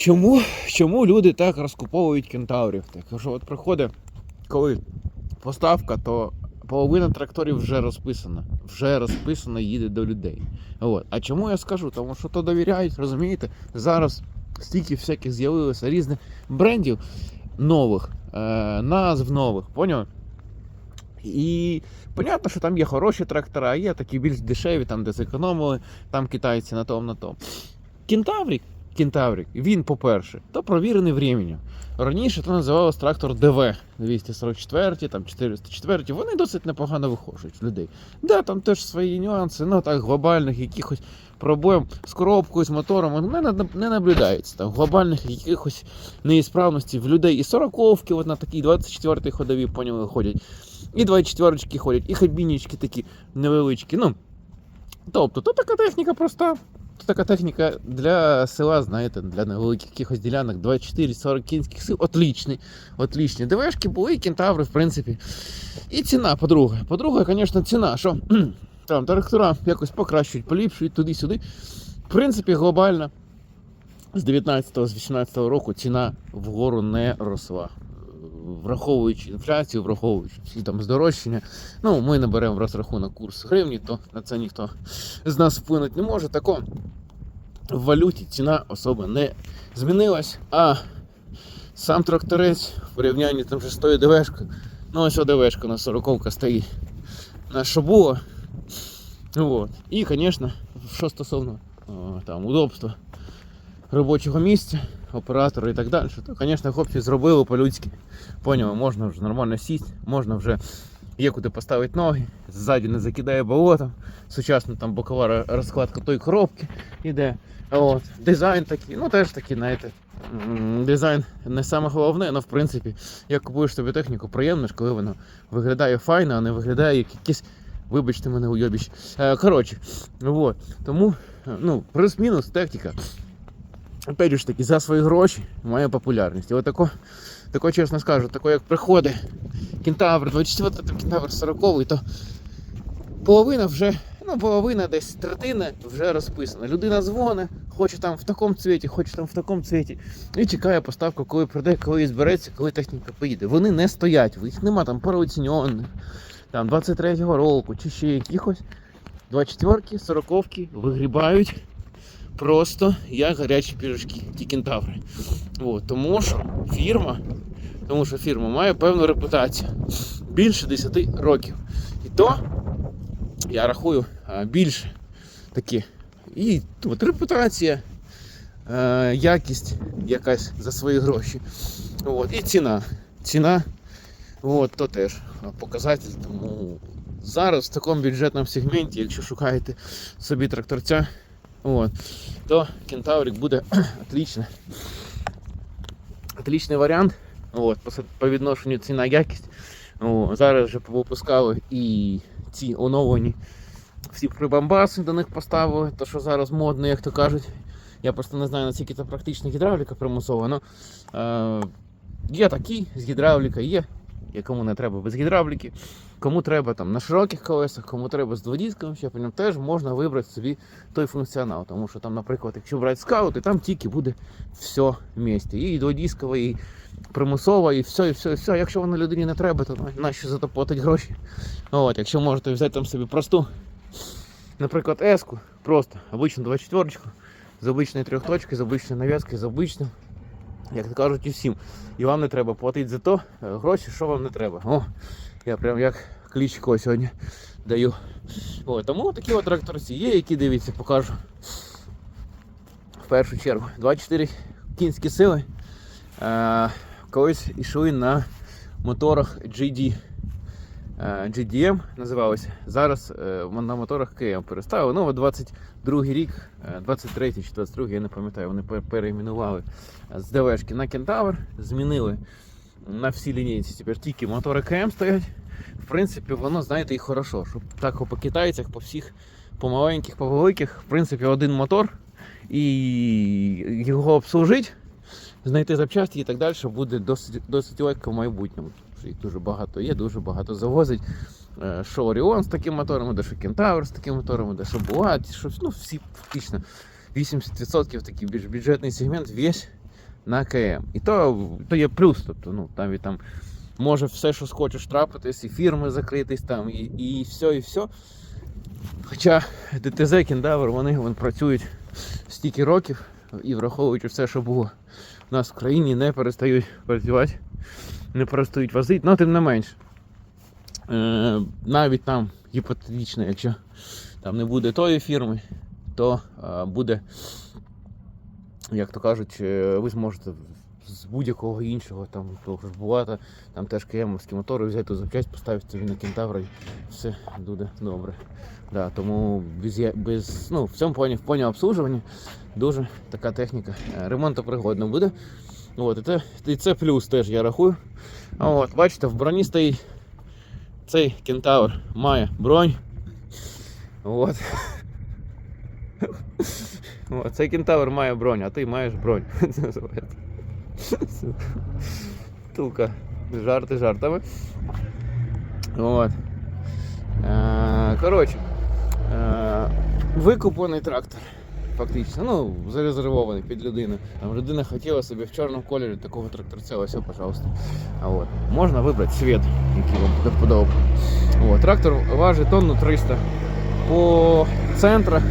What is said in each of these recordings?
Чому, чому люди так розкуповують кентаврів? Так що от приходить, коли поставка, то половина тракторів вже розписана. Вже розписана, їде до людей. От. А чому я скажу? Тому що то довіряють, розумієте? Зараз стільки всяких з'явилося різних брендів нових, е, назв нових, поняв? І понятно, що там є хороші трактора, є такі більш дешеві, там де зекономили, там китайці на тому, на тому. Кентаврік, Кентаврік, він, по-перше, то провірений временем. Раніше то називалось трактор ДВ 244, там 404, вони досить непогано виходять в людей. Да, там теж свої нюанси, ну так глобальних якихось проблем з коробкою, з мотором не, не наблюдається. Там глобальних якихось неісправностей в людей. І 40-ки, от на такі 24 ходові поняли ходять. І 24 ходять, і хабінічки такі невеличкі. Ну, тобто, то така техніка проста. То така техніка для села, знаєте, для невеликих якихось ділянок 24-40 кінських сил. Отлічний. Отлічні. ДВшки були, кентаври, в принципі. І ціна, по-друге. По-друге, звісно, ціна, що там трактора якось покращують, поліпшують туди-сюди. В принципі, глобально з 19-го, з 18-го року ціна вгору не росла. Враховуючи інфляцію, враховуючи всі там здорожчання. Ну, ми не беремо в розрахунок курс гривні, то на це ніхто з нас вплинути не може. Тако в валюті ціна особо не змінилась, а сам тракторець в порівнянні там вже з тою ДВшкою. Ну, ось ДВшка на 40 стоїть. На що. Вот. І, звісно, що стосовно там, удобства робочого місця, оператора і так далі, то, звісно, хлопці зробили по-людськи. Поняли, можна вже нормально сісти, можна вже є куди поставити ноги, ззаді не закидає болотом. Сучасна там бокова розкладка тої коробки іде. От. Дизайн такий, ну теж такий, знаєте. Дизайн не саме головне, але в принципі, як купуєш собі техніку, приємно ж, коли воно виглядає файно, а не виглядає як якийсь, вибачте мене, уйобіч. Е, коротше, вот. тому, е, ну, плюс-мінус техніка. Опять ж таки, за свої гроші має популярність. І от тако, чесно скажу, тако як приходить кентавр 24, там кентавр 40, то половина вже, ну половина десь третина вже розписана. Людина дзвонить, хоче там в такому цвіті, хоче там в такому цвіті. І чекає поставку, коли прийде, коли збереться, коли техніка поїде. Вони не стоять, їх нема там переоціньованих, там 23-го року чи ще якихось. 24-ки, 40-ки вигрібають просто як гарячі пірожки, ті кентаври. От, тому що фірма, тому що фірма має певну репутацію більше 10 років. І то я рахую більше такі. І от репутація, якість якась за свої гроші. От, і ціна. Ціна, от, то теж показатель. Тому зараз в такому бюджетному сегменті, якщо шукаєте собі тракторця, от, то кентаврик буде отлично. Отличний варіант. От, по, відношенню ціна якість. О, зараз вже повипускали і ці оновлені всі прибамбаси до них поставили, то що зараз модно, як то кажуть. Я просто не знаю, наскільки це практична гідравліка примусова, але е, є такі з гідравліка, є. Є кому не треба без гідравліки, кому треба там на широких колесах, кому треба з дводіском щепленням, теж можна вибрати собі той функціонал. Тому що там, наприклад, якщо брати скаут, і там тільки буде все в місті. І дводіскова, і примусова, і все, і все, і все. Якщо воно людині не треба, то нащо за то платить гроші. От, якщо можете взяти там собі просту, наприклад, еску, просто обичну 24 з обичної трьохточки, з обичної нав'язки, з обичним, як кажуть, усім. І вам не треба платити за то е, гроші, що вам не треба. О, я прям як кличко сьогодні даю. О, тому такі от тракторці є, які дивіться, покажу. В першу чергу 24 кінські сили. Е, колись йшли на моторах GD. Е, GDM називалося. Зараз е, на моторах KM переставили. Ну, от 22 рік, е, 23 чи 22, я не пам'ятаю, вони пе- перейменували з ДВшки на Кентавр, змінили на всі лінійці. Тепер тільки мотори КМ стоять. В принципі, воно, знаєте, і хорошо, щоб так по китайцях, по всіх, по маленьких, по великих, в принципі, один мотор і його обслужити, знайти запчасті і так далі буде досить, досить легко в майбутньому. Що їх дуже багато є, дуже багато завозить. Е, Що Оріон з таким мотором, де що Кентавр з таким мотором, де що Буат, що ну, всі фактично 80% такий більш бюджетний сегмент весь на КМ. І то, то є плюс. Тобто, ну, там, і там може все, що схочеш трапитись, і фірми закритись там, і, і все, і все. Хоча ДТЗ, Кентавр, вони, вони працюють стільки років і враховуючи все, що було у нас в країні, не перестають працювати, не перестають возити, але тим не менш. Е, навіть там гіпотетично, якщо там не буде тої фірми, то е, буде, як то кажуть, е, ви зможете з будь-якого іншого там того ж бувати, там теж КМовські мотори взяти запчасть, поставити собі на кентавра і все буде добре. Да, тому без, без, ну, в цьому плані, в плані обслужування дуже така техніка ремонтопригодна буде. От, і, це, і це плюс теж я рахую. От, бачите, в броні стоїть цей кентавр має бронь. От. От, цей кентавр має бронь, а ти маєш бронь. Це називається. Тулка. Жарти жартами. От. Е, коротше. Е, викуплений трактор. Фактично, ну, зарезервований під людину. Там людина хотіла собі в чорному кольорі такого тракторця, ось, пожалуйста. А от. Можна вибрати цвіт, який вам буде вподобати. Трактор важить тонну 300. По центрах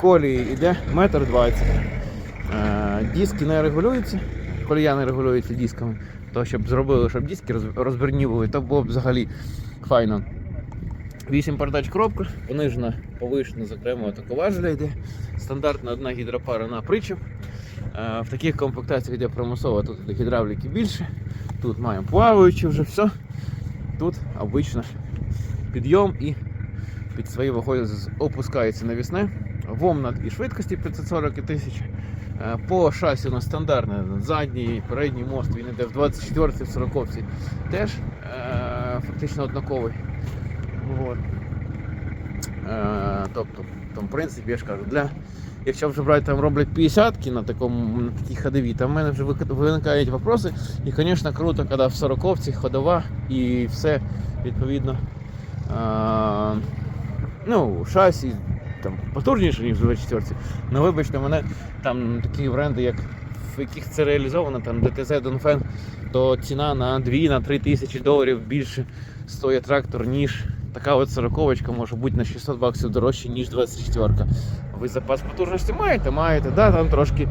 колії йде метр двадцять. Е, диски не регулюються, колія не регулюється дисками. То щоб зробили, щоб диски роз- то було б взагалі файно. 8 передач коробка, понижена, повишена, зокрема, таковажля йде. Стандартна одна гідропара на причіп. Е, В таких комплектаціях йде примусово, тут гідравліки більше. Тут маємо плаваючі вже все. Тут обично підйом і під свої вагою опускається навісне. ВОМ на дві швидкості 540 і 1000. Е, По шасі у нас стандартне, задній, передній мост, він йде в 24 в 40 теж е, фактично однаковий. Вот. Е, тобто, там, в принципі, я ж кажу, для, якщо вже брати там роблять 50 на такому на такій ходовій, там в мене вже виникають вопроси. І, звісно, круто, коли в 40 ходова і все відповідно. Е, ну, шасі там потужніше, ніж в 24. Ну, вибачте, мене там такі бренди, як в яких це реалізовано, там Donfen, то ціна на 2-3 тисячі доларів більше стоїть трактор, ніж така от 40 може бути на 600 баксів дорожче, ніж 24. Ви запас потужності маєте? Маєте, да, там трошки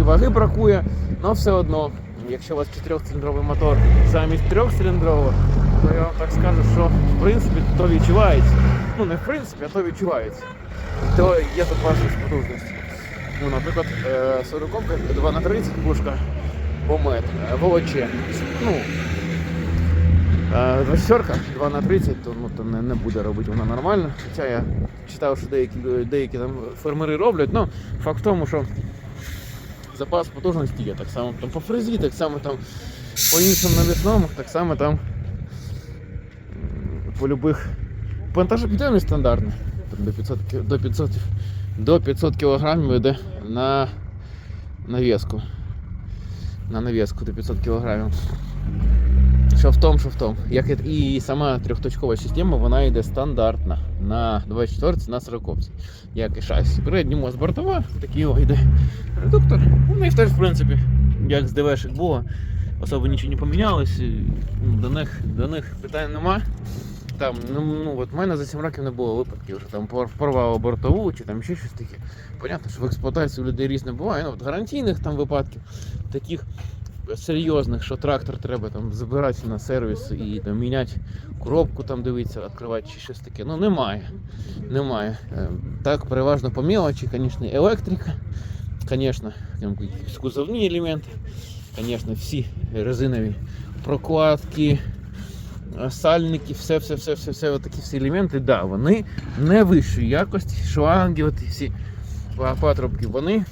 і ваги бракує, але все одно, якщо у вас 4-циліндровий мотор замість 3-циліндрового, то я вам так скажу, що в принципі то відчувається. Ну не в принципі, а то відчувається. То є запас потужності. Ну, наприклад, 40 2 на 30 пушка помет, волоче. Ну, е, 24 2 на 30, то, ну, то не, не буде робити вона нормально. Хоча я читав, що деякі, деякі там фермери роблять, ну факт в тому, що запас потужності є так само там по фрезі, так само там по іншим навісному, так само там по любих вантажопідйомі стандартний. До 500, до 500, до 500 кг йде на навіску. На навіску до 500 кг. Що в тому, що в тому. Як і і сама трьохточкова система, вона йде стандартна на 24 на 40 як і шасі. Передній мост бортова, такий йде редуктор. У них теж, в принципі, як з ДВшек було, особо нічого не помінялось. ну, До них, до них питань нема. Там, ну, ну от в мене за 7 років не було випадків, що там порвало бортову чи там ще щось таке. Понятно, що в експлуатації у людей різне буває. Ну, от гарантійних там випадків, таких серйозних, що трактор треба там забирати на сервіс і там міняти коробку, там дивитися, відкривати чи щось таке. Ну немає. Немає. Е, Так, переважно по мелочі, звісно, електрика, звісно, там якісь кузовні елементи, звісно, всі резинові прокладки, сальники, все, все, все, все, все такі всі елементи, да, вони не вищої якості, шланги, от всі патрубки, вони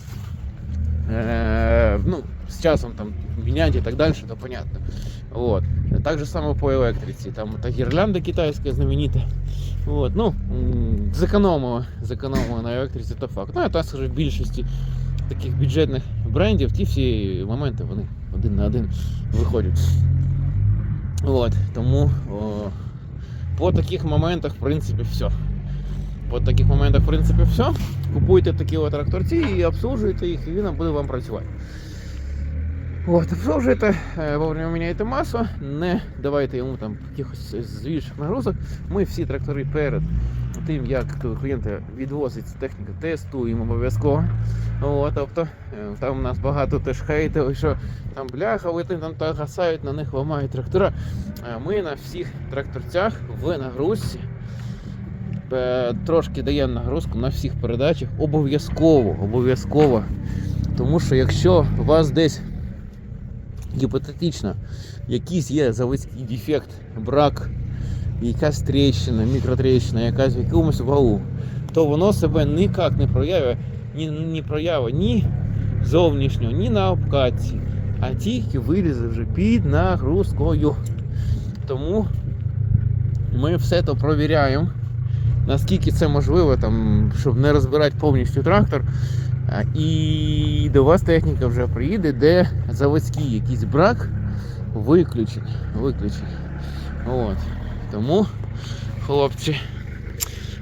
е, ну, з часом там міняти і так далі, то понятно. Вот. Так же само по електриці. Там та гірлянда китайська знаменита. Вот. Ну, зекономила, зекономила на електриці, то факт. Ну, а скажу, в більшості таких бюджетних брендів ті всі моменти вони один на один виходять. От. Тому о, по таких моментах, в принципі, все. По таких моментах, в принципі, все. Купуйте такі от тракторці і обслужуйте їх, і він буде вам працювати. От, продовжуйте, е, вовремя міняйте масу, не давайте йому там якихось збільших нагрузок. Ми всі трактори перед тим, як клієнта відвозить техніку, тестуємо обов'язково. Тобто, е, там у нас багато теж хейтів, що там бляха, ви там так гасають, на них ламають трактора. Е, Ми на всіх тракторцях в нагрузці трошки даємо нагрузку на всіх передачах. Обов'язково, обов'язково. Тому що якщо у вас десь гіпотетично якийсь є заводський дефект, брак, якась тріщина, мікротріщина, якась в якомусь валу, то воно себе ніяк не проявить, ні, ні проявить ні зовнішнього, ні на обкатці, а тільки вилізе вже під нагрузкою. Тому ми все то провіряємо, наскільки це можливо, там, щоб не розбирати повністю трактор. І до вас техніка вже приїде, де заводський якийсь брак виключений. виключений. От. Тому, хлопці,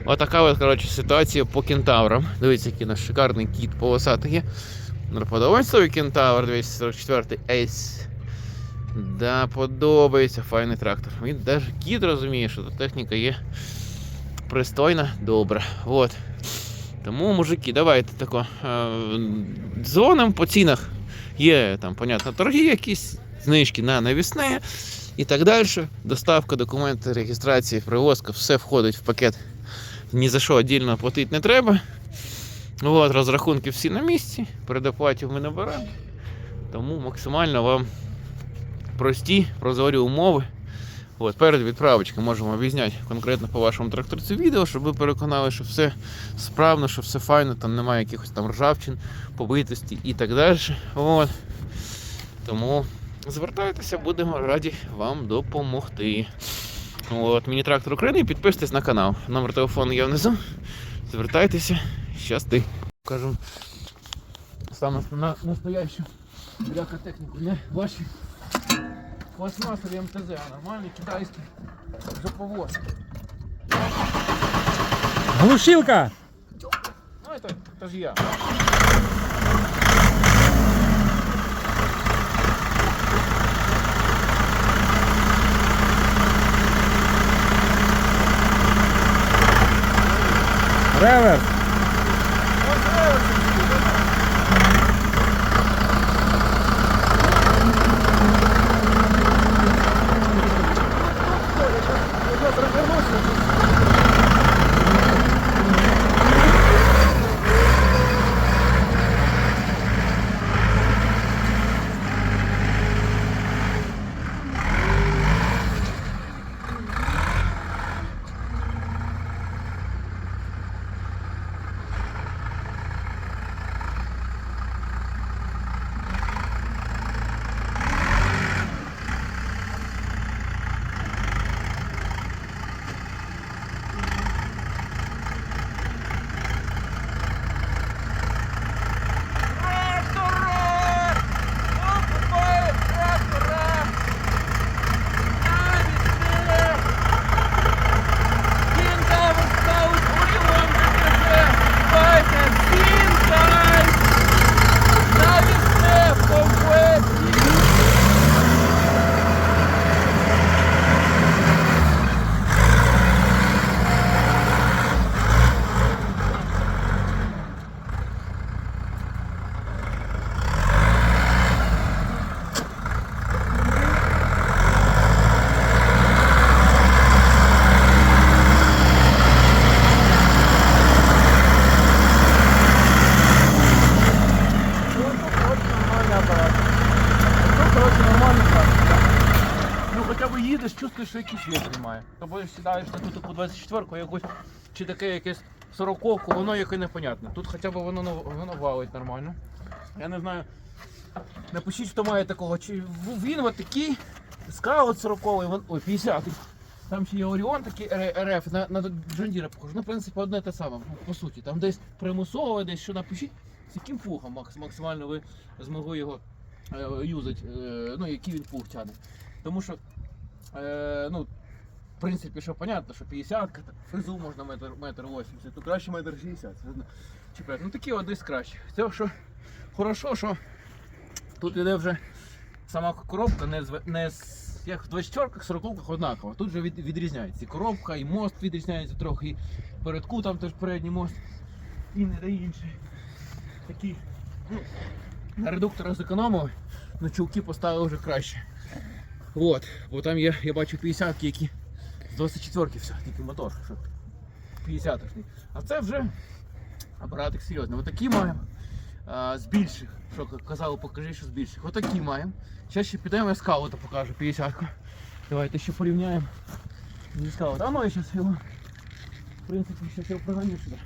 отака от, коротше, ситуація по кентаврам. Дивіться, який наш шикарний кіт полосатий є. Подобається кентавр 244 Ace. Да, подобається, файний трактор. Він навіть кіт розуміє, що тут техніка є пристойна, добра. От. Тому, мужики, давайте тако. Е, дзвонимо по цінах. Є там, понятно, торги якісь, знижки на навісне і так далі. Доставка, документи, реєстрація, привозка, все входить в пакет. Ні за що віддільно платити не треба. От, розрахунки всі на місці, передоплатів ми не беремо. Тому максимально вам прості, прозорі умови. От, перед відправочкою можемо обізняти конкретно по вашому тракторцю відео, щоб ви переконали, що все справно, що все файно, там немає якихось там ржавчин, побитості і так далі. От. Тому звертайтеся, будемо раді вам допомогти. От, Міні-трактор України, підписуйтесь на канал. Номер телефону є внизу. Звертайтеся, щасти. Кажу, саме на настоящу бляха техніку, не ваші пластмасові МТЗ, а нормальні китайські жоповоз. Глушилка! Ну, это, это же я. Реверс! Їдеш, що якийсь вітер немає. Тобто сідаєш на ту таку 24-ку якусь, чи таке якесь 40-ку, воно яке непонятне. Тут хоча б воно, воно валить нормально. Я не знаю. Напишіть, хто має такого. Чи він от такий, скаут 40-й, ой, 50-й. Там ще є Оріон такий РФ, на, на Джондіра похоже. Ну, в принципі, одне те саме, ну, по суті. Там десь примусово, десь що напишіть, з яким пухом макс- максимально ви змогли його е, юзати, е, ну, який він пух тягне. Тому що, е, ну, в принципі, що понятно, що 50 фрезу можна метр, метр 80, то краще метр 60. Чіпляти. Ну такі десь краще. Це що хорошо, що тут іде вже сама коробка не, з- не з- як в 24-ках, 40-ках однакова. Тут же від, відрізняється. І коробка, і мост відрізняється трохи, і передку там теж передній мост. І не дає інший. Такі. Ну, на редуктора зекономили, ну чулки поставили вже краще. От, бо там є, я бачу 50-ки, які з 24-ки все, тільки мотор. 50-шний. А це вже апаратик серйозний. Отакі маємо. А, з більших. Що казали, покажи, що з більших. Отакі маємо. Зараз ще підемо я скаута покажу 50-ку. Давайте ще порівняємо. Зі скаута. А ну я зараз його. В принципі, ще його прогоню сюди.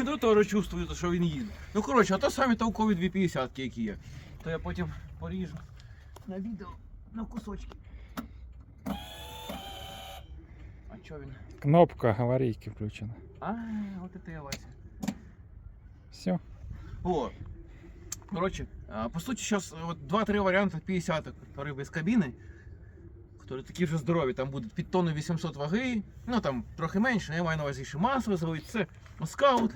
І то теж чувствую, що він їде. Ну коротше, а то самі толкові 250 які є. То я потім поріжу на відео на кусочки. А чо він? Кнопка аварійки включена. А, от це я Вася. Все. О. Коротше, по суті, зараз от 2-3 варіанти 50 які без кабіни. Які такі вже здорові, там будуть під тонну 800 ваги, ну там трохи менше, я маю на увазі ще масове зробити, це скаут.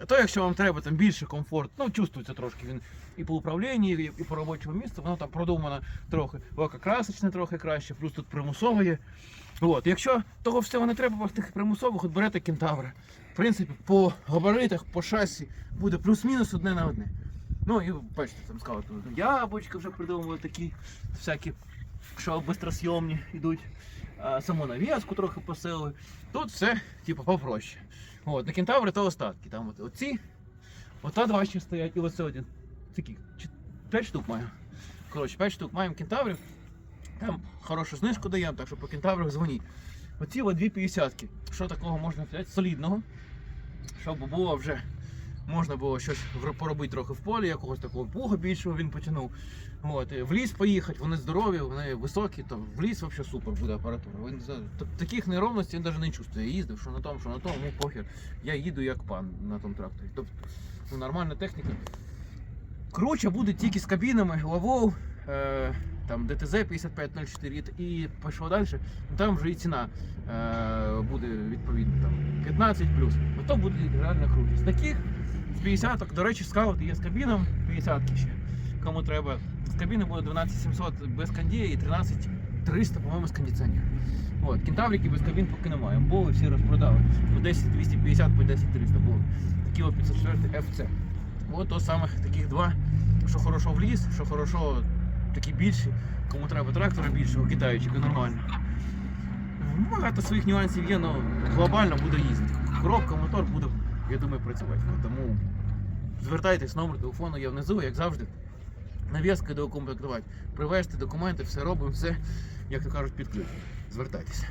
А то, якщо вам треба там більше комфорт, ну чувствується трошки він і по управлінні, і, і по робочому місцю, воно там продумано трохи, лакокрасочне трохи краще, плюс тут примусове є. От, якщо того всього не треба, тих примусових, от берете кентавра. В принципі, по габаритах, по шасі буде плюс-мінус одне на одне. Ну і бачите, там скаут, яблучка вже придумали такі всякі, що бистросйомні йдуть. Саму нав'язку трохи посилили. Тут все, типу, попроще. От, на кентаври то остатки. Там от, оці, ота два ще стоять, і оце один. Такі, чи- п'ять штук маю. Коротше, 5 штук маємо кентаврів. Там хорошу знижку даємо, так що по кентаврах дзвоніть. Оці от дві п'ятдесятки. Що такого можна взяти? Солідного. Щоб було вже можна було щось поробити трохи в полі, якогось такого пуга більшого він потягнув. От, в ліс поїхати, вони здорові, вони високі, то в ліс взагалі супер буде апаратура. Він, таких неровностей він навіть не чувствує. Їздив, що на тому, що на тому, ну похер. Я їду як пан на тому тракторі. Тобто ну, нормальна техніка. Круче буде тільки з кабінами, лавов, е, там ДТЗ 5504 і пішло далі. Там вже і ціна е, буде відповідно там 15 плюс. То буде реально круто. З таких з 50 до речі, скаут є з кабіном 50 ще. кому треба. З кабіни буде 12700 без кондія і 13300, по-моєму, з кондиціонером. От, кентаврики без кабін поки немає. Були всі розпродали. По 10250, по 10300 були. Такі о 504 FC. От то саме таких два, що хорошо в ліс, що хорошо такі більші. Кому треба трактора більшого, китайчика нормально. Багато своїх нюансів є, але глобально буде їздити. Коробка, мотор буде, я думаю, працювати. Тому звертайтесь, номер телефону я внизу, як завжди. Нав'язки доукомплектувати. Привезти документи, все робимо, все, як то кажуть, під ключ. Звертайтеся.